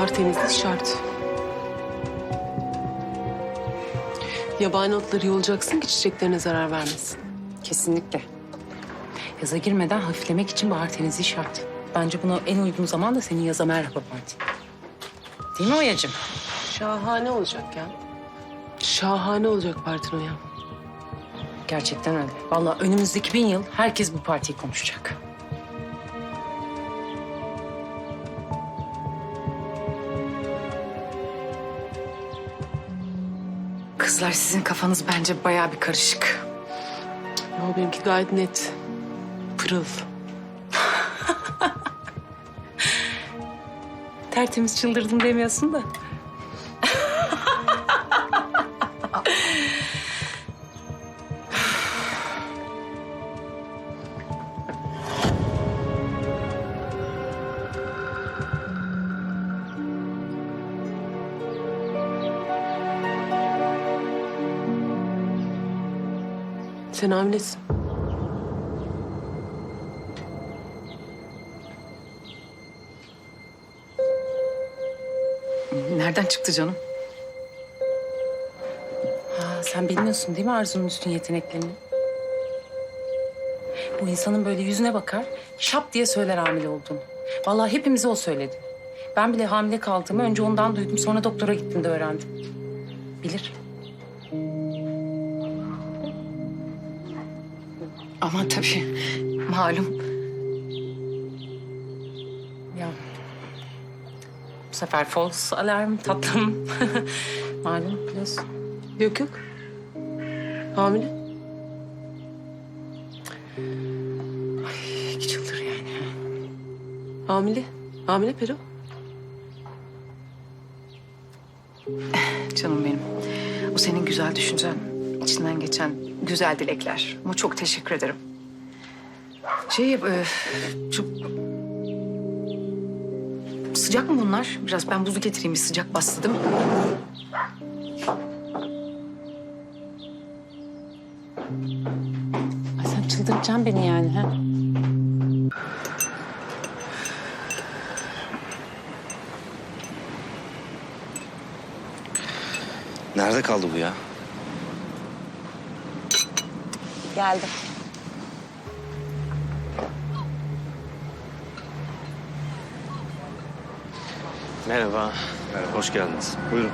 Bahar temizliği şart. Yabani otları yolacaksın ki çiçeklerine zarar vermesin. Kesinlikle. Yaza girmeden hafiflemek için bahar temizliği şart. Bence buna en uygun zaman da senin yaza merhaba parti. Değil mi Oya'cığım? Şahane olacak ya. Şahane olacak Bartın Oya. Gerçekten öyle. Vallahi önümüzdeki bin yıl herkes bu partiyi konuşacak. Kızlar sizin kafanız bence bayağı bir karışık. Yo, benimki gayet net. Pırıl. Tertemiz çıldırdım demiyorsun da. Sen hamilesin. Nereden çıktı canım? Ha, sen bilmiyorsun değil mi Arzu'nun üstün yeteneklerini? Bu insanın böyle yüzüne bakar, şap diye söyler hamile olduğunu. Vallahi hepimize o söyledi. Ben bile hamile kaldığımı önce ondan duydum, sonra doktora gittim de öğrendim. Bilir. Ama tabii malum. Ya bu sefer false alarm tatlım. malum biliyorsun. Yok yok. Hamile. İki çıldır yani. Hamile. Hamile Pero. Canım benim. O senin güzel düşüncen, içinden geçen güzel dilekler. Ama çok teşekkür ederim. Şey, e, çok... Sıcak mı bunlar? Biraz ben buzlu getireyim. Bir sıcak bastı değil mi? Ay sen çıldıracaksın beni yani ha? Nerede kaldı bu ya? Geldim. Merhaba. Merhaba, hoş geldiniz. Buyurun.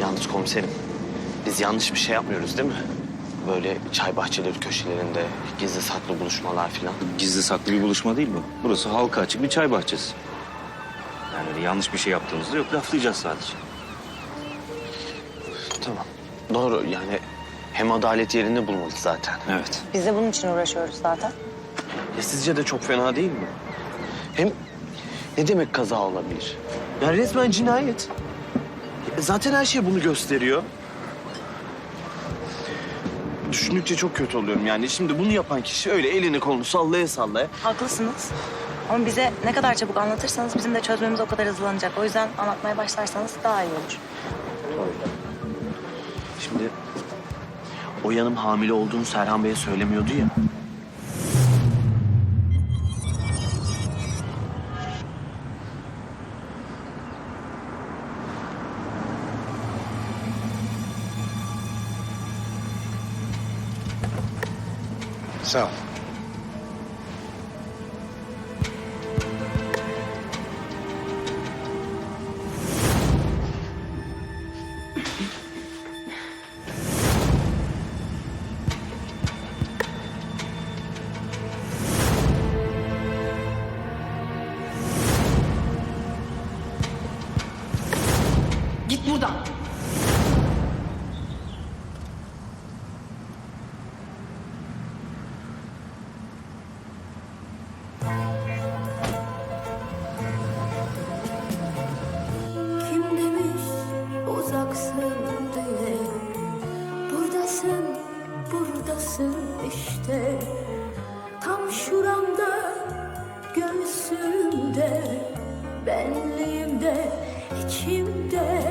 Yalnız komiserim, biz yanlış bir şey yapmıyoruz değil mi? Böyle çay bahçeleri köşelerinde gizli saklı buluşmalar falan. Gizli saklı bir buluşma değil bu. Burası halka açık bir çay bahçesi. Yani öyle yanlış bir şey yaptığımızda yok, laflayacağız sadece. Tamam. Doğru yani hem adalet yerini bulmalı zaten. Evet. Biz de bunun için uğraşıyoruz zaten. Ya sizce de çok fena değil mi? Hem ne demek kaza olabilir? Ya resmen cinayet. Zaten her şey bunu gösteriyor. Düşündükçe çok kötü oluyorum yani. Şimdi bunu yapan kişi öyle elini kolunu sallaya sallaya Haklısınız. Ama bize ne kadar çabuk anlatırsanız bizim de çözmemiz o kadar hızlanacak. O yüzden anlatmaya başlarsanız daha iyi olur. Şimdi Oya'nın hamile olduğunu Serhan Bey'e söylemiyordu ya. Sağ ol. Şuramda, göğsümde Benliğimde, içimde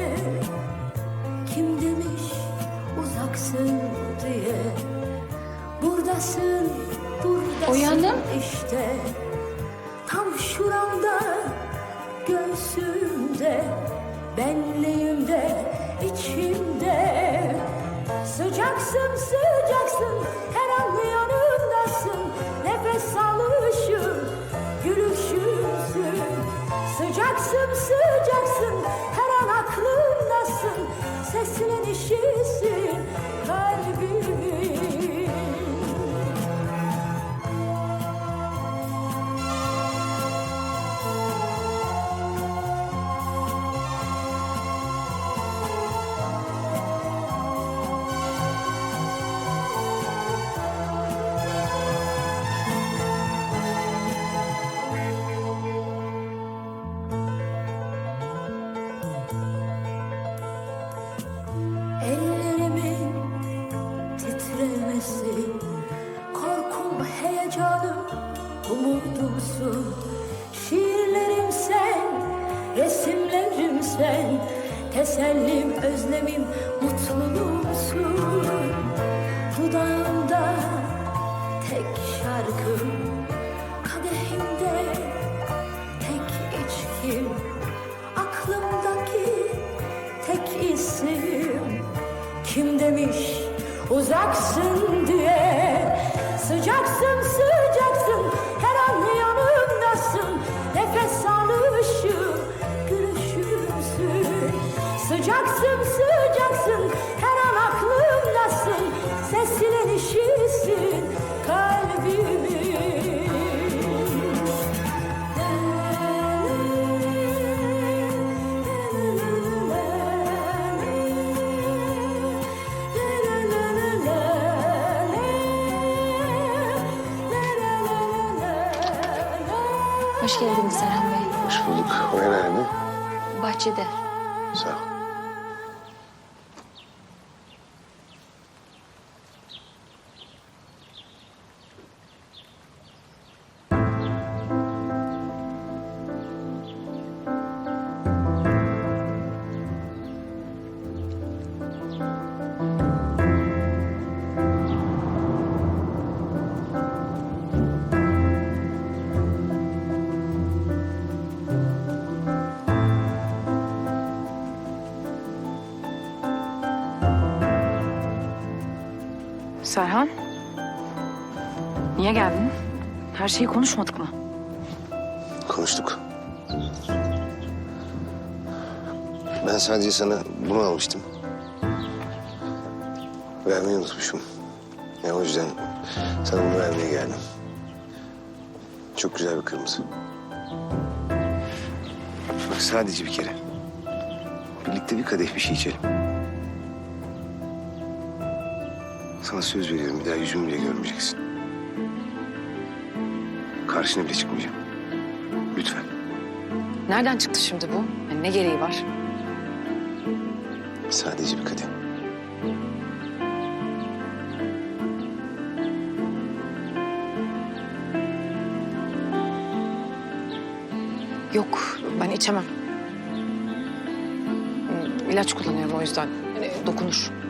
Kim demiş uzaksın diye Burada buradasın, buradasın Uyandım. işte. Tam şuramda, göğsümde, benliğimde, içimde. Sıcaksın, sıcaksın, her an yanımdasın. Nefes alışım, gülüşümsün. Sıcaksın, titremesi Korkum, heyecanım, umudumsun Şiirlerim sen, resimlerim sen. Tesellim, özlemim, mutluluğumsun Dudağımda tek şarkım Kadehimde tek içkim. Aklımdaki tek isim Kim demiş uzaksın Hoş geldiniz Serhan Bey. Hoş bulduk. O nerede? Bahçede. Sağ ol. Serhan. Niye geldin? Her şeyi konuşmadık mı? Konuştuk. Ben sadece sana bunu almıştım. Vermeyi unutmuşum. Ya o yüzden sana bunu vermeye geldim. Çok güzel bir kırmızı. Bak sadece bir kere. Birlikte bir kadeh bir şey içelim. Sana söz veriyorum bir daha yüzümü bile görmeyeceksin. Karşına bile çıkmayacağım. Lütfen. Nereden çıktı şimdi bu? Yani ne gereği var? Sadece bir kadeh. Yok ben içemem. İlaç kullanıyorum o yüzden. Yani dokunur.